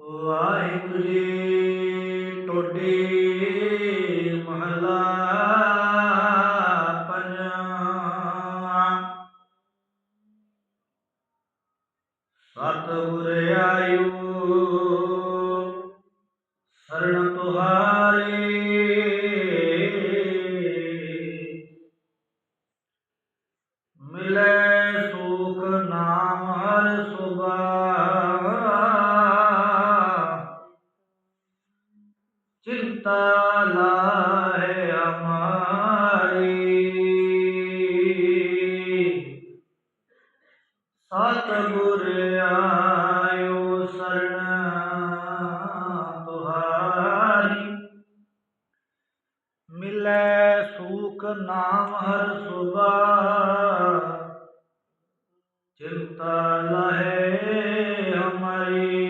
ਵਾਹਿਗੁਰੂ ਜੀ ਟੋਡੀ ਮਹਲਾ ਪੰਜਵਾਂ। ਸਤਿਗੁਰ ਚਿੰਤਾ ਲਾਹੇ ਹਮਾਰੀ। ਸਤਿਗੁਰ ਆਇਓ ਸਰਣ ਤੁਹਾਰੀ। ਮਿਲੇ ਸੂਖ ਨਾਮ ਹਰ ਸੁਭਾ ਚਿੰਤਾ ਲਹੇ ਹਮਾਰੀ। ਰਹਾਉ ਅਵਰ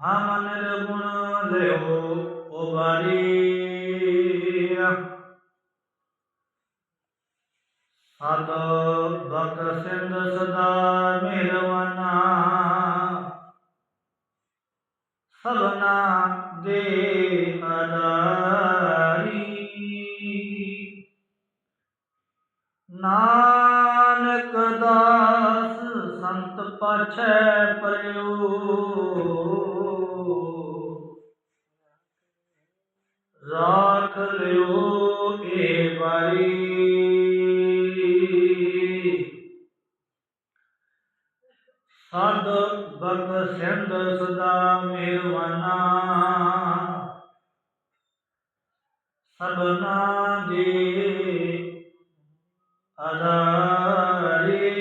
ਹਾਰ ਪਰਿਓ ਲਿਓ ਉਬਾਰੀ। ਸਦ ਬਕ ਸਿੰਧ ਸਦਾ ਮਿਹਰਵਾਨਾ ਸਭਨਾ ਦੇ ਆਦਾਰੀ ਨਾਨਕ ਦਾਸ ਸੰਤ ਪਾਛੈ ਪਰਿਓ ਰਾਖ ਏ ਬਾਰੀ ਸਦ ਬਕ ਸਿੰਧ ਸਦਾ ਮਿਹਰਵਾਨਾ ਸਭਨਾ ਦੇ ਅਦਾਰੀ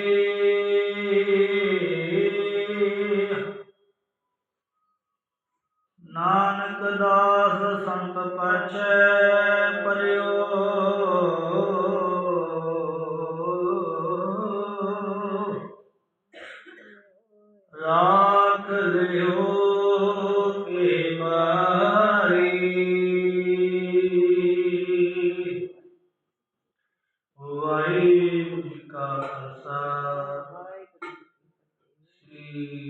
ਨਾਨਕ ਦਾਸ ਸੰਤ ਪਛੈ। Mm-hmm.